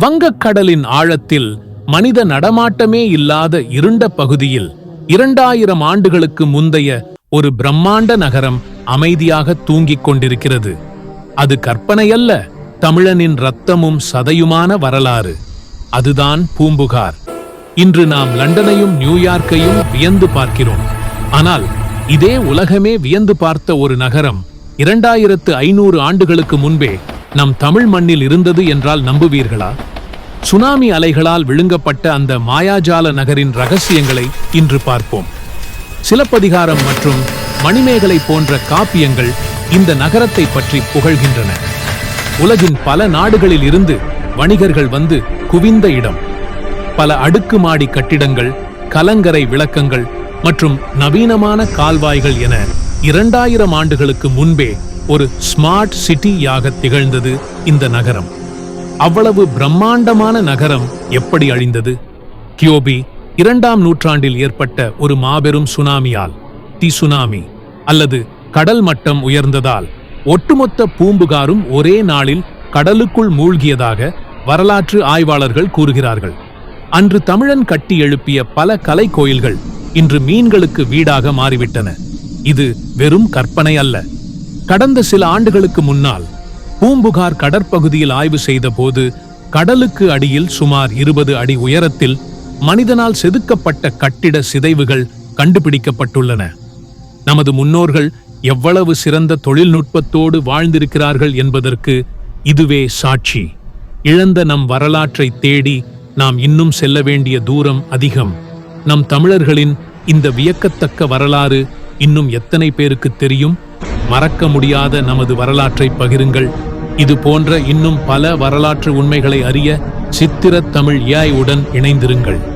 வங்கக்கடலின் ஆழத்தில் மனித நடமாட்டமே இல்லாத இருண்ட பகுதியில் இரண்டாயிரம் ஆண்டுகளுக்கு முந்தைய ஒரு பிரம்மாண்ட நகரம் அமைதியாக தூங்கிக் கொண்டிருக்கிறது. அது கற்பனையல்ல தமிழனின் ரத்தமும் சதையுமான வரலாறு. அதுதான் பூம்புகார். இன்று நாம் லண்டனையும் நியூயார்க்கையும் வியந்து பார்க்கிறோம். ஆனால் இதே உலகமே வியந்து பார்த்த ஒரு நகரம் இரண்டாயிரத்து ஐநூறு ஆண்டுகளுக்கு முன்பே நம் தமிழ் மண்ணில் இருந்தது என்றால் நம்புவீர்களா? சுனாமி அலைகளால் விழுங்கப்பட்ட அந்த மாயாஜால நகரின் ரகசியங்களை இன்று பார்ப்போம். சிலப்பதிகாரம் மற்றும் மணிமேகலை போன்ற காப்பியங்கள் இந்த நகரத்தை பற்றி புகழ்கின்றன. உலகின் பல நாடுகளில் இருந்து வணிகர்கள் வந்து குவிந்த இடம். பல அடுக்குமாடி கட்டிடங்கள் கலங்கரை விளக்கங்கள் மற்றும் நவீனமான கால்வாய்கள் என இரண்டாயிரம் ஆண்டுகளுக்கு முன்பே ஒரு ஸ்மார்ட் சிட்டியாக திகழ்ந்தது இந்த நகரம். அவ்வளவு பிரம்மாண்டமான நகரம் எப்படி அழிந்தது? கியோபி இரண்டாம் நூற்றாண்டில் ஏற்பட்ட ஒரு மாபெரும் சுனாமியால் தி சுனாமி அல்லது கடல் மட்டம் உயர்ந்ததால் ஒட்டுமொத்த பூம்புகாரும் ஒரே நாளில் கடலுக்குள் மூழ்கியதாக வரலாற்று ஆய்வாளர்கள் கூறுகிறார்கள். அன்று தமிழன் கட்டி எழுப்பிய பல கலை கோயில்கள் இன்று மீன்களுக்கு வீடாக மாறிவிட்டன. இது வெறும் கற்பனை அல்ல. கடந்த சில ஆண்டுகளுக்கு முன்னால் பூம்புகார் கடற்பகுதியில் ஆய்வு செய்தபோது கடலுக்கு அடியில் சுமார் இருபது அடி உயரத்தில் மனிதனால் செதுக்கப்பட்ட கட்டிட சிதைவுகள் கண்டுபிடிக்கப்பட்டுள்ளன. நமது முன்னோர்கள் எவ்வளவு சிறந்த தொழில்நுட்பத்தோடு வாழ்ந்திருக்கிறார்கள் என்பதற்கு இதுவே சாட்சி. இழந்த நம் வரலாற்றை தேடி நாம் இன்னும் செல்ல வேண்டிய தூரம் அதிகம். நம் தமிழர்களின் இந்த வியக்கத்தக்க வரலாறு இன்னும் எத்தனை பேருக்கு தெரியும்? மறக்க முடியாத நமது வரலாற்றை பகிருங்கள். இது போன்ற இன்னும் பல வரலாற்று உண்மைகளை அறிய சித்திரத் தமிழ் ஏஐ உடன் இணைந்திருங்கள்.